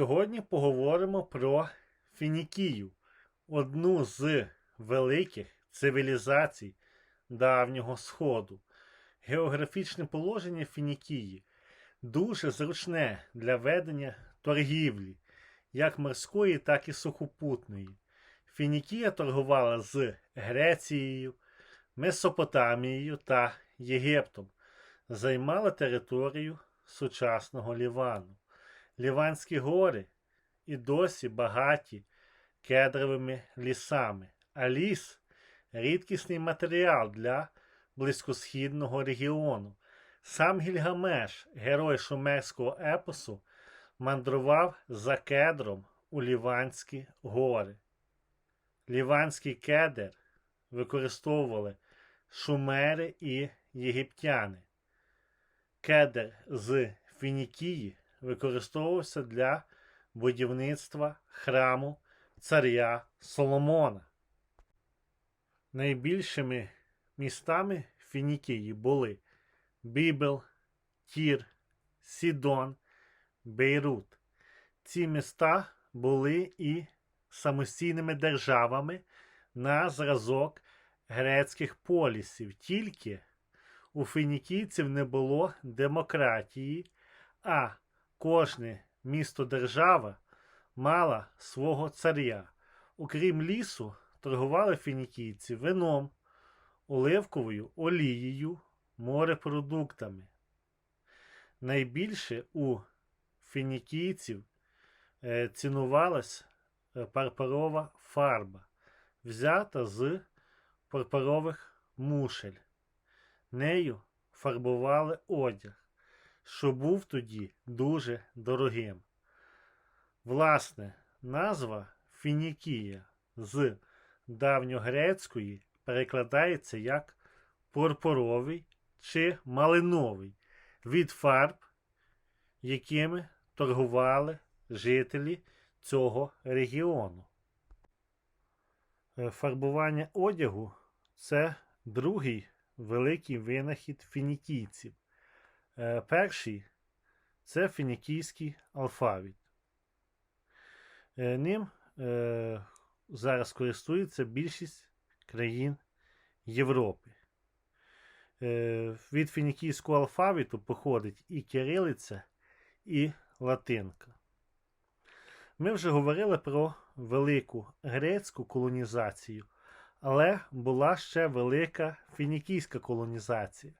Сьогодні поговоримо про Фінікію, одну з великих цивілізацій давнього Сходу. Географічне положення Фінікії дуже зручне для ведення торгівлі, як морської, так і сухопутної. Фінікія торгувала з Грецією, Месопотамією та Єгиптом, займала територію сучасного Лівану. Ліванські гори і досі багаті кедровими лісами, а ліс рідкісний матеріал для близькосхідного регіону. Сам Гільгамеш, герой шумерського епосу, мандрував за кедром у Ліванські гори. Ліванський кедр використовували шумери і єгиптяни. Кедр з Фінікії використовувався для будівництва храму царя Соломона. Найбільшими містами Фінікії були Бібел, Тір, Сідон, Бейрут. Ці міста були і самостійними державами на зразок грецьких полісів. Тільки у фінікійців не було демократії, а кожне місто держава мала свого царя. Окрім лісу, торгували фінікійці вином, оливковою олією, морепродуктами. Найбільше у фінікійців е, цінувалась е, парпарова фарба, взята з парпарових мушель. Нею фарбували одяг, що був тоді дуже дорогим. Власне, назва Фінікія з давньогрецької перекладається як пурпуровий чи малиновий від фарб, якими торгували жителі цього регіону. Е, Фарбування одягу це другий великий винахід фінікійців. Е, Перший це фінікійський алфавіт. Е, Ним е, зараз користується більшість країн Європи. Від фінікійського алфавіту походить і кирилиця, і латинка. Ми вже говорили про велику грецьку колонізацію, але була ще велика фінікійська колонізація.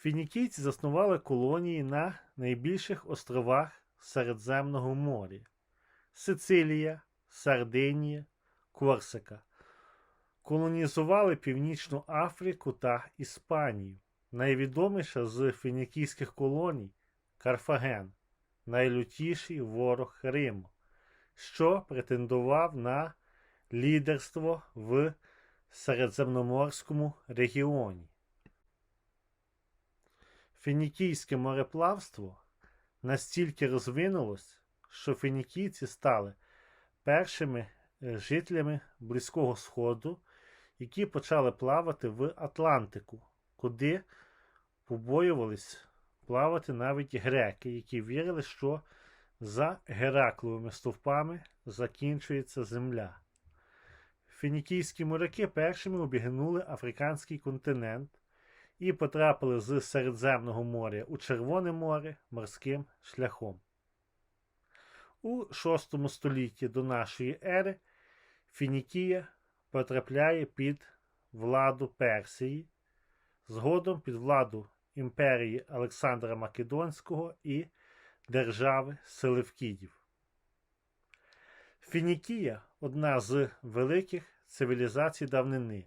Фінікійці заснували колонії на найбільших островах Середземного моря Сицилія, Сардинія, Корсика. Колонізували Північну Африку та Іспанію. Найвідоміша з фінікійських колоній Карфаген, найлютіший ворог Риму, що претендував на лідерство в Середземноморському регіоні. Фінікійське мореплавство настільки розвинулось, що фінікійці стали першими е, жителями Близького Сходу, які почали плавати в Атлантику, куди побоювались плавати навіть греки, які вірили, що за Геракловими стовпами закінчується земля. Фінікійські моряки першими обігнули африканський континент і потрапили з Середземного моря у Червоне море морським шляхом. У VI столітті до нашої ери Фінікія потрапляє під владу Персії, згодом під владу імперії Олександра Македонського і держави Селевкідів. Фінікія одна з великих цивілізацій давнини,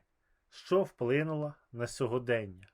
що вплинула на сьогодення.